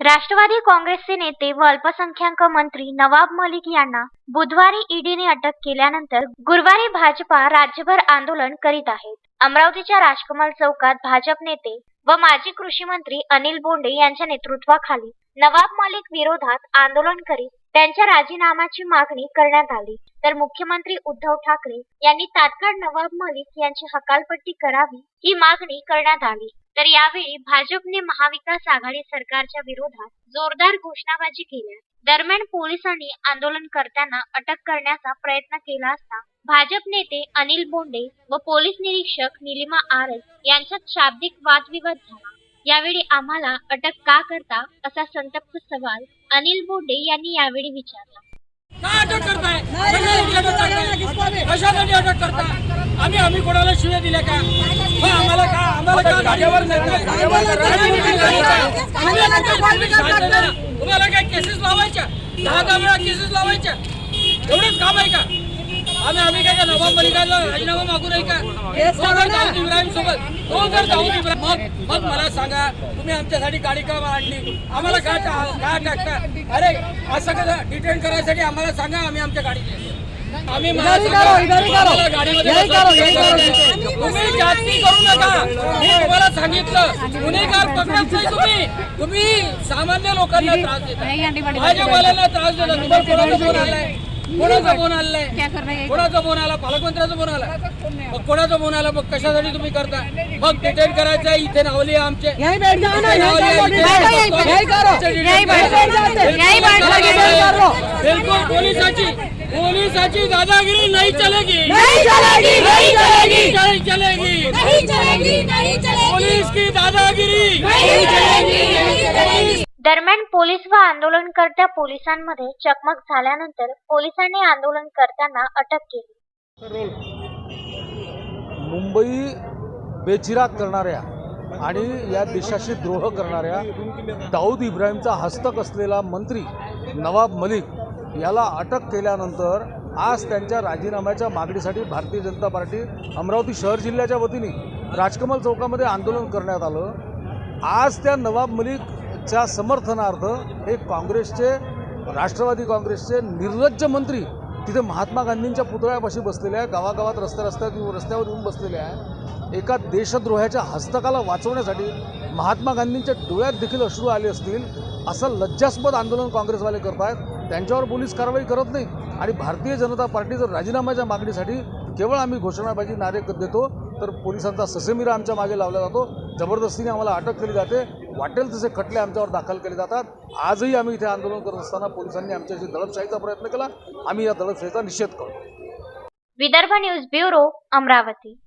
राष्ट्रवादी काँग्रेसचे नेते व अल्पसंख्याक मंत्री नवाब मलिक यांना बुधवारी ईडीने अटक केल्यानंतर गुरुवारी भाजपा राज्यभर आंदोलन करीत आहेत. अमरावतीच्या राजकमल चौकात भाजप नेते व माजी कृषी मंत्री अनिल बोंडे यांच्या नेतृत्वाखाली नवाब मलिक विरोधात आंदोलन करीत त्यांच्या राजीनाम्याची मागणी करण्यात आली. तर मुख्यमंत्री उद्धव ठाकरे यांनी तात्काळ नवाब मलिक यांची हकालपट्टी करावी ही मागणी करण्यात आली. तर यावेळी भाजपने महाविकास आघाडी सरकारच्या विरोधात जोरदार घोषणाबाजी केल्या दरम्यान पोलिसांनी आंदोलन करताना अटक करण्याचा प्रयत्न केला असता भाजप नेते अनिल बोंडे व पोलीस निरीक्षक निलिमा आरस यांच्यात शाब्दिक वादविवाद झाला. यावेळी आम्हाला अटक का करता असा संतप्त सवाल अनिल बोंडे यांनी यावेळी विचारला. का अटक करताय? कशासाठी अटक करताय. कशासाठी अटक करताय? आम्ही आम्ही कोणाला शिव्या दिल्या का? मग आम्हाला का आम्हाला का गाड्यावर तुम्हाला काय केसेस लावायच्या? दहा दहा वेळा केसेस लावायच्या? एवढंच काम आहे का? आम्ही आम्ही काय का नवाब मलिकाला राजीनामा मागू नाही का? इब्राहिम सोबत तो जर दाऊद इब्राहिम मग मग मला सांगा तुम्ही आमच्यासाठी गाडी का आणली? आम्हाला का का टाकता? अरे असं कसं? डिटेन करायसाठी आम्हाला सांगा आम्ही आमच्या गाडीत येतो. आम्ही. तुम्ही जास्ती करू नका. मी तुम्हाला सांगितलं गुन्हेगार पकडत नाही तुम्ही? तुम्ही सामान्य लोकांना त्रास देता. भाजपवाल्यांना त्रास देता. तुम्हाला कोणाचा फोन आलाय? कोणाचा फोन आलाय? कोणाचा फोन आला? पालकमंत्र्याचा फोन आला? मग कोणाचा फोन आला? मग कशासाठी तुम्ही करता? मग डिटेन करायचं इथे नावली आमचे. बिलकुल पोलिसाची पोलिसाची दादागिरी नाही चलेगी. नहीं चलेगी नहीं चलेगी. नहीं चलेगी. नहीं चलेगी नहीं चलेगी. पुलिस की दादागिरी नहीं चलेगी नहीं चलेगी दरम्यान पोलीस व आंदोलनकर्त्या पोलिसांमध्ये चकमक झाल्यानंतर पोलिसांनी आंदोलनकर्त्यांना अटक केली. मुंबई बेचिराग करणाऱ्या आणि या देशाशी द्रोह करणाऱ्या दाऊद इब्राहिमचा हस्तक असलेला मंत्री नवाब मलिक याला अटक केल्यानंतर आज त्यांच्या राजीनाम्याच्या मागणीसाठी भारतीय जनता पार्टी अमरावती शहर जिल्ह्याच्या वतीने राजकमल चौकामध्ये आंदोलन करण्यात आलं. आज त्या नवाब मलिक च्या समर्थनार्थ हे काँग्रेसचे राष्ट्रवादी काँग्रेसचे निर्लज्ज मंत्री तिथे महात्मा गांधींच्या पुतळ्यापाशी बसलेले आहे गावागावात रस्त्या रस्त्यात रस्त्यावर येऊन बसलेले आहे एका देशद्रोहाच्या हस्तकाला वाचवण्यासाठी महात्मा गांधींच्या डोळ्यात देखील अश्रू आले असतील असं लज्जास्पद आंदोलन काँग्रेसवाले करत आहेत. त्यांच्यावर पोलीस कारवाई करत नाही. आणि भारतीय जनता पार्टी जर राजीनाम्याच्या मागणीसाठी केवळ आम्ही घोषणाबाजी नारे देतो तर पोलिसांचा ससेमिरा आमच्या मागे लावला जातो. जबरदस्तीने आम्हाला अटक केली जाते. वाटेल तसे खटले आमच्यावर दाखल केले जातात. आजही आम्ही इथे आंदोलन करत असताना पोलिसांनी आमच्याशी दडपशाहीचा प्रयत्न केला. आम्ही या दडपशाहीचा निषेध करतो. Vidarbha news bureau Amravati.